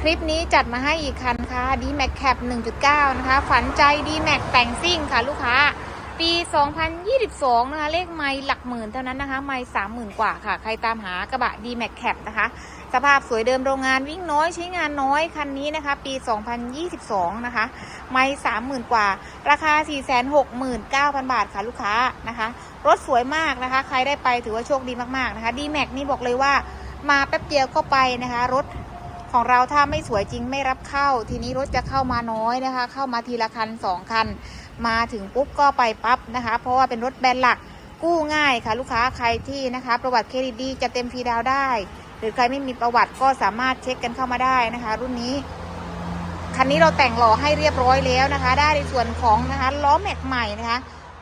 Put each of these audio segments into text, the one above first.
คลิปนี้จัดมาให้อีกคันค่ะ d m a x Cap 1.9 นะคะ ฝันใจ d m a x แต่งซิ่งค่ะลูกค้า ปี 2022 นะคะ เลขไม่หลักหมื่นเท่านั้นนะคะ ไม่30,000 กว่าค่ะ ใครตามหากระบะ d m a x Cap นะคะ สภาพสวยเดิมโรงงานวิ่งน้อยใช้งานน้อย คันนี้นะคะ ปี 2022 นะคะ ไม่30,000 กว่า ราคา 469,000 บาทค่ะลูกค้านะคะ รถสวยมากนะคะ ใครได้ไปถือว่าโชคดีมากๆนะคะ d m a x นี่บอกเลยว่ามาแป๊บเดียวก็ไปนะคะ รถ ของเราถ้าไม่สวยจริงไม่รับเข้า ทีนี้รถจะเข้ามาน้อยนะคะ เข้ามาทีละคันสองคัน มาถึงปุ๊บก็ไปปั๊บนะคะ เพราะว่าเป็นรถแบรนด์หลักกู้ง่ายค่ะ ลูกค้าใครที่นะคะ ประวัติเครดิตดีจะเต็มฟรีดาวได้ หรือใครไม่มีประวัติก็สามารถเช็คกันเข้ามาได้นะคะ รุ่นนี้คันนี้เราแต่งหล่อให้เรียบร้อยแล้วนะคะ ได้ในส่วนของนะคะล้อแม็กใหม่นะคะ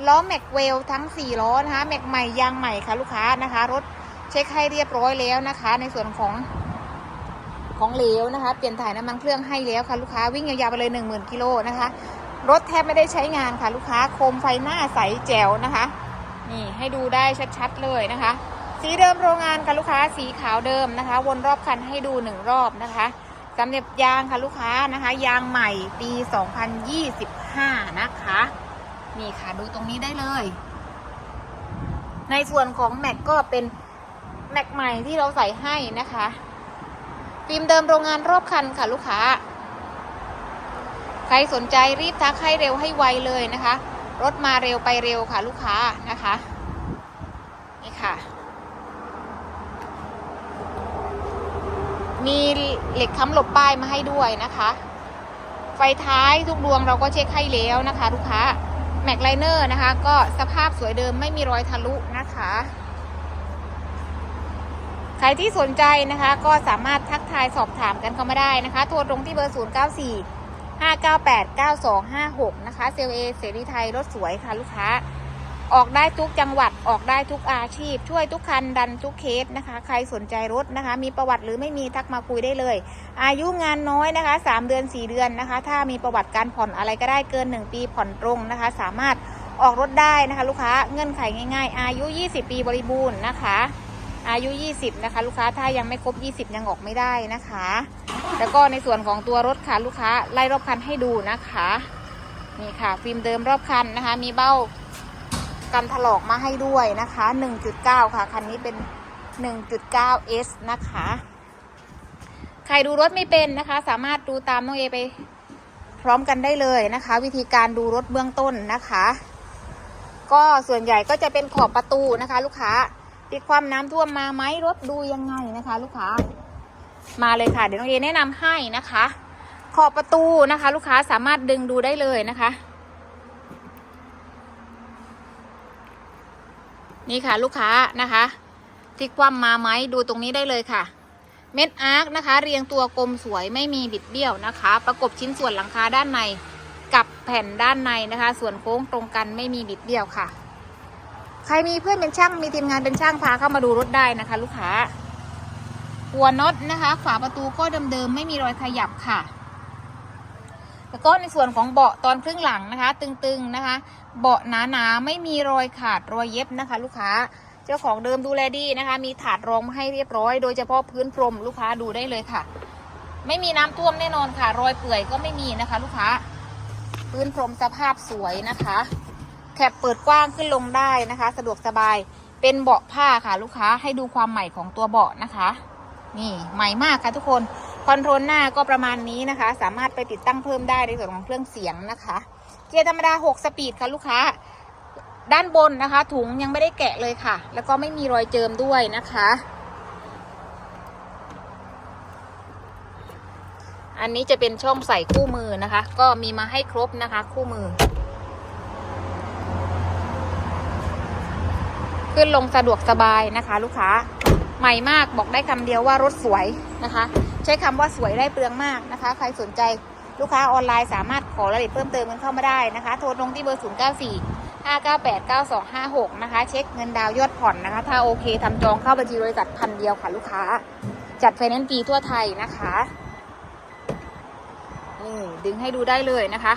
ล้อแม็กเวลทั้ง 4 ล้อนะคะแม็กใหม่ยางใหม่ค่ะลูกค้านะคะ รถเช็คให้เรียบร้อยแล้วนะคะ ในส่วนของ ของเหลวนะคะ เปลี่ยนถ่ายน้ำมันเครื่องให้แล้วค่ะลูกค้าวิ่งยาวๆไปเลย 1 0,000กิโลนะคะ รถแทบไม่ได้ใช้งานค่ะลูกค้าโคมไฟหน้าใสแจ๋วนะคะ นี่ให้ดูได้ชัดๆเลยนะคะ สีเดิมโรงงานค่ะลูกค้าสีขาวเดิมนะคะ วนรอบคันให้ดูหนึ่งรอบนะคะสำเร็จยางค่ะลูกค้านะคะ ยางใหม่ปี 2025 นะคะ นี่ค่ะดูตรงนี้ได้เลย ในส่วนของแม็กก็เป็นแม็กใหม่ที่เราใส่ให้นะคะ ฟิล์มเดิมโรงงานรอบคันค่ะลูกค้า ใครสนใจรีบทักให้เร็วให้ไวเลยนะคะ รถมาเร็วไปเร็วค่ะลูกค้านะคะ นี่ค่ะ มีเหล็กค้ำหลบป้ายมาให้ด้วยนะคะ ไฟท้ายทุกดวงเราก็เช็คให้แล้วนะคะ ลูกค้าแม็กไลเนอร์นะคะ ก็สภาพสวยเดิมไม่มีรอยทะลุนะคะ รที่สนใจนะคะ ก็สามารถทักทายสอบถามกันเข้ามาได้นะคะ โทรตรงที่เบอร์ 0 9 4 5 9 8 9 2 5 6 นะคะ เซลเอเสรีไทยรถสวยค่ะลูกค้า ออกได้ทุกจังหวัดออกได้ทุกอาชีพ ช่วยทุกคันดันทุกเคสนะคะ ใครสนใจรถนะคะ มีประวัติหรือไม่มีทักมาคุยได้เลย อายุงานน้อยนะคะ 3 เดือน 4 เดือนนะคะ ถ้ามีประวัติการผ่อนอะไรก็ได้เกิน 1 ปีผ่อนตรงนะคะ สามารถออกรถได้นะคะ ลูกค้าเงื่อนไขง่าย ๆ อายุ 20 ปีบริบูรณ์นะคะ อายุ 20 นะคะ ลูกค้าถ้ายังไม่ครบ 20 ยังออกไม่ได้นะคะ แล้วก็ในส่วนของตัวรถค่ะลูกค้าไล่รอบคันให้ดูนะคะนี่ค่ะ ฟิล์มเดิมรอบคันนะคะ มีเบ้ากันถลอกมาให้ด้วยนะคะ 1.9 ค่ะ คันนี้เป็น 1.9S นะคะ ใครดูรถไม่เป็นนะคะ สามารถดูตามน้องเอไปพร้อมกันได้เลยนะคะ วิธีการดูรถเบื้องต้นนะคะ ก็ส่วนใหญ่ก็จะเป็นขอบประตูนะคะ ลูกค้า ติดความน้ำท่วมมาไหมรถดูยังไงนะคะ ลูกค้า มาเลยค่ะ เดี๋ยวน้องเอแนะนำให้นะคะ ขอบประตูนะคะ ลูกค้าสามารถดึงดูได้เลยนะคะ นี่ค่ะลูกค้านะคะที่คว่ำมาไหมดูตรงนี้ได้เลยค่ะ เม็ดอาร์คนะคะ เรียงตัวกลมสวยไม่มีบิดเบี้ยวนะคะ ประกบชิ้นส่วนหลังคาด้านในกับแผ่นด้านในนะคะ ส่วนโค้งตรงกันไม่มีบิดเบี้ยวค่ะ ใครมีเพื่อนเป็นช่างมีทีมงานเป็นช่างพาเข้ามาดูรถได้นะคะ ลูกค้าหัวน็อตนะคะ ฝาประตูก็เดิมๆไม่มีรอยขยับค่ะแล้วก็ในส่วนของเบาะตอนครึ่งหลังนะคะ ตึงๆนะคะ เบาะหนาๆไม่มีรอยขาดรอยเย็บนะคะ ลูกค้าเจ้าของเดิมดูแลดีนะคะ มีถาดรองมาให้เรียบร้อย โดยเฉพาะพื้นพรมลูกค้าดูได้เลยค่ะ ไม่มีน้ำท่วมแน่นอนค่ะ รอยเปื่อยก็ไม่มีนะคะ ลูกค้า พื้นพรมสภาพสวยนะคะ แคปเปิดกว้างขึ้นลงได้นะคะ สะดวกสบายเป็นเบาะผ้าค่ะ ลูกค้าให้ดูความใหม่ของตัวเบาะนะคะ นี่ใหม่มากค่ะทุกคนคอนโทรลหน้าก็ประมาณนี้นะคะ สามารถไปติดตั้งเพิ่มได้ในส่วนของเครื่องเสียงนะคะ เกียร์ธรรมดา 6 สปีดค่ะลูกค้า ด้านบนนะคะ ถุงยังไม่ได้แกะเลยค่ะ แล้วก็ไม่มีรอยเจิมด้วยนะคะ อันนี้จะเป็นช่องใส่คู่มือนะคะ ก็มีมาให้ครบนะคะ คู่มือ ขึ้นลงสะดวกสบายนะคะ ลูกค้าใหม่มากบอกได้คำเดียวว่ารถสวยนะคะ ใช้คำว่าสวยได้เปลืองมากนะคะ ใครสนใจลูกค้าออนไลน์สามารถขอรายละเอียดเพิ่มเติมกันเข้ามาได้นะคะ โทรตรงที่เบอร์ 0 9 4 5 9 8 9 2 5 6 นะคะ เช็คเงินดาวยอดผ่อนนะคะ ถ้าโอเคทำจองเข้าบัญชีบริษัทพันเดียวค่ะลูกค้า จัดไฟแนนซ์ฟรีทั่วไทยนะคะนี่ดึงให้ดูได้เลยนะคะ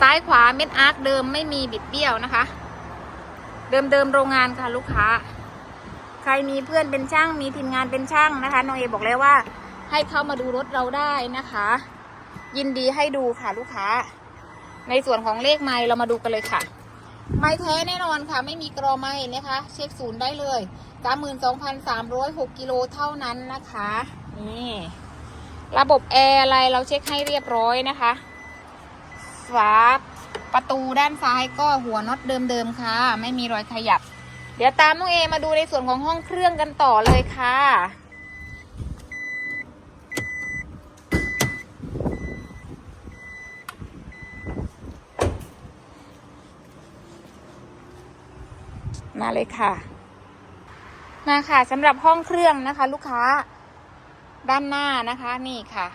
ซ้ายขวาเม็ดอาร์คเดิมไม่มีบิดเบี้ยวนะคะ เดิมๆโรงงานค่ะลูกค้า ใครมีเพื่อนเป็นช่างมีทีมงานเป็นช่างนะคะน้องเอบอกแล้วว่า ให้เข้ามาดูรถเราได้นะคะ ยินดีให้ดูค่ะลูกค้า ในส่วนของเลขไม้เรามาดูกันเลยค่ะไม้แท้แน่นอนค่ะ ไม่มีกรอไม้นะคะ เช็คศูนย์ได้เลยสามหมื่นสองพันสามร้อยหกกิโลเท่านั้นนะคะนี่ระบบแอร์อะไรเราเช็คให้เรียบร้อยนะคะฝา ประตูด้านซ้ายก็หัวน็อตเดิมๆค่ะ ไม่มีรอยขยับ เดี๋ยวตามน้องเอมาดูในส่วนของห้องเครื่องกันต่อเลยค่ะมาเลยค่ะ มาค่ะสำหรับห้องเครื่องนะคะ ลูกค้าด้านหน้านะคะนี่ค่ะ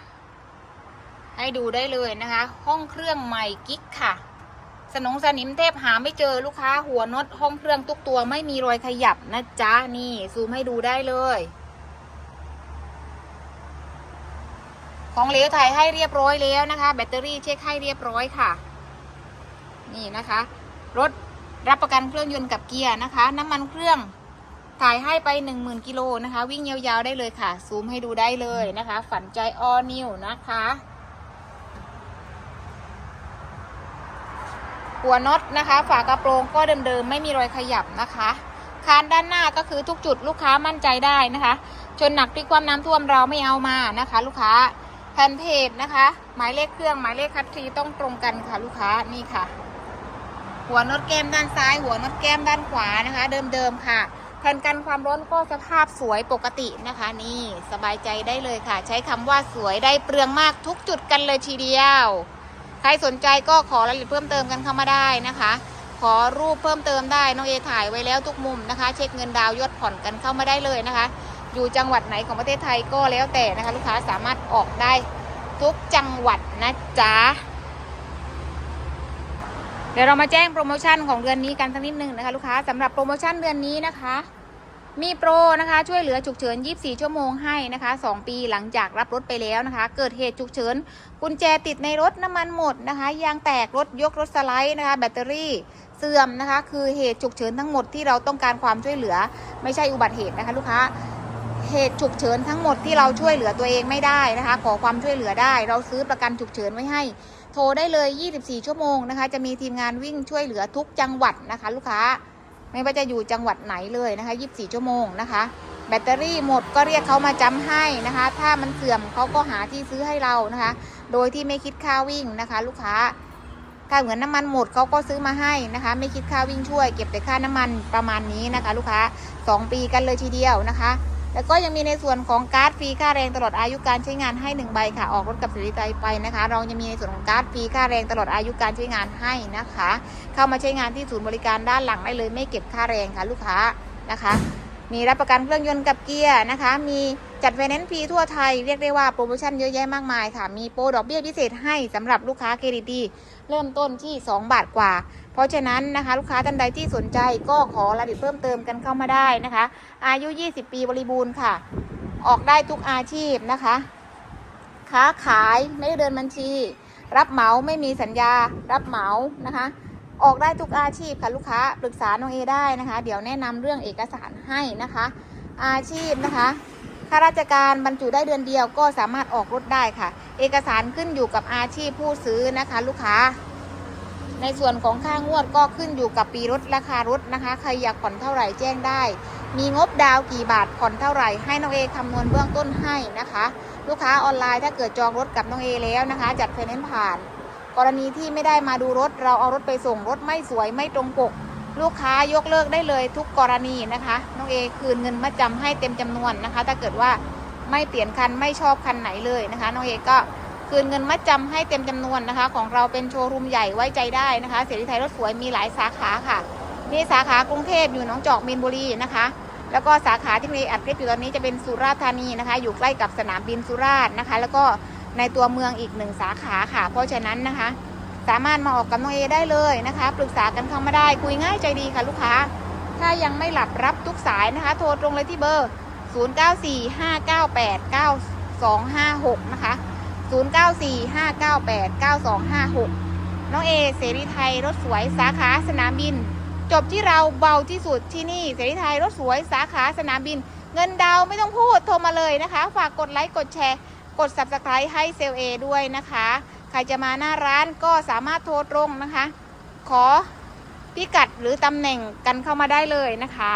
ให้ดูได้เลยนะคะ ห้องเครื่องใหม่กิ๊กค่ะ สนงสนิมเทพหาไม่เจอลูกค้าหัวน็อตห้องเครื่องทุกตัวไม่มีรอยขยับนะจ๊ะ นี่ ซูมให้ดูได้เลย ของเหลวถ่ายให้เรียบร้อยแล้วนะคะ แบตเตอรี่เช็คให้เรียบร้อยค่ะ นี่นะคะ รถรับประกันเครื่องยนต์กับเกียร์นะคะ น้ำมันเครื่องถ่ายให้ไปหนึ่งหมื่นกิโลนะคะ วิ่งยาวๆได้เลยค่ะ ซูมให้ดูได้เลยนะคะ ฝันใจออนิวนะคะ หัวน็อตนะคะ ฝากระโปรงก็เดิมๆไม่มีรอยขยับนะคะคานด้านหน้าก็คือทุกจุดลูกค้ามั่นใจได้นะคะ ชนหนักที่ความน้ำท่วมเราไม่เอามานะคะ ลูกค้าแผ่นเพจนะคะ หมายเลขเครื่องหมายเลขคัดทีต้องตรงกันค่ะลูกค้านี่ค่ะ หัวน็อตแก้มด้านซ้าย หัวน็อตแก้มด้านขวานะคะ เดิมๆค่ะแผ่นกันความร้อนก็สภาพสวยปกตินะคะ นี่สบายใจได้เลยค่ะ ใช้คำว่าสวยได้เปลืองมากทุกจุดกันเลยทีเดียว ครสนใจก็ขอรายละเอียดเพิ่มเติมกันเข้ามาได้นะคะ ขอรูปเพิ่มเติมได้น้องเอถ่ายไว้แล้วทุกมุมนะคะ เช็คเงินดาวยอดผ่อนกันเข้ามาได้เลยนะคะ อยู่จังหวัดไหนของประเทศไทยก็แล้วแต่นะคะ ลูกค้าสามารถออกได้ทุกจังหวัดนะจ๊ะเดี๋ยวเรามาแจ้งโปรโมชั่นของเดือนนี้กันสักนิดนึงนะคะ ลูกค้าสำหรับโปรโมชั่นเดือนนี้นะคะ มีโปรนะคะ ช่วยเหลือฉุกเฉิน 24 ชั่วโมงให้นะคะ 2 ปีหลังจากรับรถไปแล้วนะคะ เกิดเหตุฉุกเฉิน กุญแจติดในรถน้ำมันหมดนะคะ ยางแตกรถยกรถสไลด์นะคะ แบตเตอรี่เสื่อมนะคะ คือเหตุฉุกเฉินทั้งหมดที่เราต้องการความช่วยเหลือ ไม่ใช่อุบัติเหตุนะคะ ลูกค้า เหตุฉุกเฉินทั้งหมดที่เราช่วยเหลือตัวเองไม่ได้นะคะ ขอความช่วยเหลือได้ เราซื้อประกันฉุกเฉินไว้ให้ โทรได้เลย 24 ชั่วโมงนะคะ จะมีทีมงานวิ่งช่วยเหลือทุกจังหวัดนะคะ ลูกค้า ไม่ว่าจะอยู่จังหวัดไหนเลยนะคะ 24 ชั่วโมงนะคะ แบตเตอรี่หมดก็เรียกเขามาจำให้นะคะ ถ้ามันเสื่อมเขาก็หาที่ซื้อให้เรานะคะ โดยที่ไม่คิดค่าวิ่งนะคะ ลูกค้าถ้าเหมือนน้ำมันหมดเขาก็ซื้อมาให้นะคะ ไม่คิดค่าวิ่งช่วยเก็บแต่ค่าน้ำมันประมาณนี้นะคะ ลูกค้า 2 ปีกันเลยทีเดียวนะคะ แล้วก็ยังมีในส่วนของการ์ดฟรีค่าแรงตลอดอายุการใช้งานให้หนึ่งใบค่ะ ออกรถกับสิริไตไปนะคะ เรายังมีในส่วนของการ์ดฟรีค่าแรงตลอดอายุการใช้งานให้นะคะ เข้ามาใช้งานที่ศูนย์บริการด้านหลังได้เลยไม่เก็บค่าแรงค่ะลูกค้านะคะ มีรับประกันเครื่องยนต์กับเกียร์นะคะ มีจัดไฟแนนซ์ฟรีทั่วไทยเรียกได้ว่าโปรโมชั่นเยอะแยะมากมายค่ะ มีโปรดอกเบี้ยพิเศษให้สำหรับลูกค้าเครดิตดีเริ่มต้นที่ 2 บาทกว่า เพราะฉะนั้นนะคะลูกค้าท่านใดที่สนใจก็ขอรายละเอียดเพิ่มเติมกันเข้ามาได้นะคะ อายุ 20 ปีบริบูรณ์ค่ะ ออกได้ทุกอาชีพนะคะ ค้าขายไม่ได้เดินบัญชี รับเหมาไม่มีสัญญา รับเหมานะคะ ออกได้ทุกอาชีพค่ะลูกค้าปรึกษาน้องเอได้นะคะ เดี๋ยวแนะนำเรื่องเอกสารให้นะคะ อาชีพนะคะข้าราชการบรรจุได้เดือนเดียวก็สามารถออกรถได้ค่ะ เอกสารขึ้นอยู่กับอาชีพผู้ซื้อนะคะ ลูกค้า ในส่วนของค่างวดก็ขึ้นอยู่กับปีรถราคารถนะคะ ใครอยากผ่อนเท่าไหร่แจ้งได้ มีงบดาวกี่บาทผ่อนเท่าไหร่ ให้น้องเอคำนวณเบื้องต้นให้นะคะ ลูกค้าออนไลน์ถ้าเกิดจองรถกับน้องเอแล้วนะคะ จัดไฟแนนซ์ผ่าน กรณีที่ไม่ได้มาดูรถ เราเอารถไปส่งรถไม่สวยไม่ตรงปก ลูกค้ายกเลิกได้เลยทุกกรณีนะคะน้องเอคืนเงินมาจำให้เต็มจำนวนนะคะ ถ้าเกิดว่าไม่เปลี่ยนคันไม่ชอบคันไหนเลยนะคะน้องเอก็ คืนเงินมาจำให้เต็มจำนวนนะคะ ของเราเป็นโชว์รูมใหญ่ไว้ใจได้นะคะเสรีไทยรถสวยมีหลายสาขาค่ะ มีสาขากรุงเทพอยู่หนองจอกมีนบุรีนะคะ แล้วก็สาขาที่มีอัดคลิปอยู่ตอนนี้จะเป็นสุราษฎร์ธานีนะคะ อยู่ใกล้กับสนามบินสุราษฎร์นะคะ แล้วก็ในตัวเมืองอีกหนึ่งสาขาค่ะ เพราะฉะนั้นนะคะ สามารถมาออกกับน้องเอได้เลยนะคะปรึกษากันเข้ามาได้คุยง่ายใจดีค่ะลูกค้า ถ้ายังไม่หลับรับทุกสายนะคะ โทรตรงเลยที่เบอร์ 0945989256 นะคะ 0945989256 น้องเอเสรีไทยรถสวยสาขาสนามบิน จบที่เราเบาที่สุดที่นี่เสรีไทยรถสวยสาขาสนามบิน เงินดาวไม่ต้องพูดโทรมาเลยนะคะ ฝากกดไลค์กดแชร์ กด subscribe ให้เซลเอด้วยนะคะ ใครจะมาหน้าร้านก็สามารถโทรตรงนะคะ ขอพิกัดหรือตำแหน่งกันเข้ามาได้เลยนะคะ